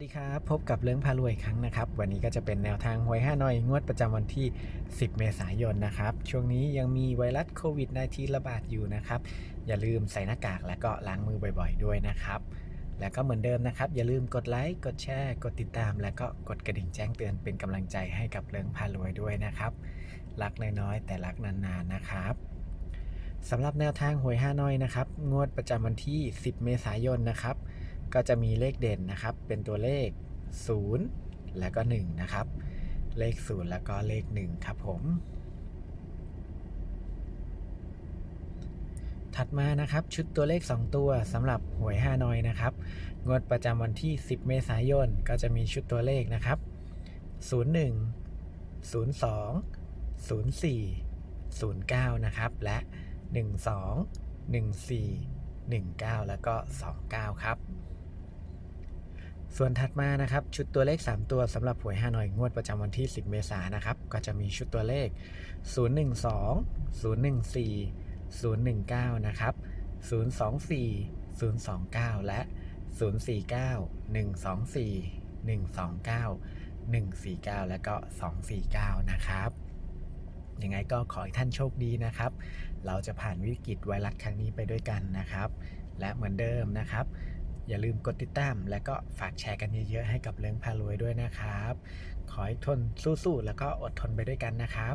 สวัสดีครับ พบกับเรื่องพารวยอีกครั้งนะครับ วันนี้ก็จะเป็นแนวทางหวยห้าน้อย งวดประจำวันที่ 10 เมษายนนะครับ ช่วงนี้ยังมีไวรัสโควิด -19 ระบาดอยู่นะครับ อย่าลืมใส่หน้ากากและก็ล้างมือบ่อยๆด้วยนะครับ แล้วก็เหมือนเดิมนะครับ อย่าลืมกดไลค์กดแชร์กดติดตาม และก็กดกระดิ่งแจ้งเตือนเป็นกำลังใจให้กับเรื่องพารวยด้วยนะครับ รักน้อยๆแต่รักนานๆนะครับสำหรับแนวทางหวยห้าน้อยนะครับงวดประจำวันที่ 10 เมษายนนะครับ ก็จะมีเลขเด่นนะครับ เป็นตัวเลข 0 แล้วก็ 1 นะครับ เลข 0 แล้วก็เลข 1 ครับผม ถัดมานะครับชุดตัวเลข 2 ตัวสำหรับหวย5น้อยนะครับ งวดประจำวันที่ 10 เมษายน ก็จะมีชุดตัวเลขนะครับ 01 02 04 09 นะครับ และ 12 14 19 แล้วก็ 29 ครับ ส่วนถัดมานะครับชุดตัวเลข 3 ตัวสำหรับหวยฮานอยงวดประจำวันที่ 10 เมษายนนะครับก็จะมีชุดตัวเลข 012 014 019 นะครับ 024 029 และ 049 124 129 149 และก็ 249 นะครับยังไงก็ขอให้ท่านโชคดีนะครับ เราจะผ่านวิกฤตไวรัสครั้งนี้ไปด้วยกันนะครับ และเหมือนเดิมนะครับ อย่าลืมกดติดตาม และก็ฝากแชร์กันเยอะๆให้กับเรืองพารวยด้วยนะครับ ขอให้ทนสู้ๆ แล้วก็อดทนไปด้วยกันนะครับ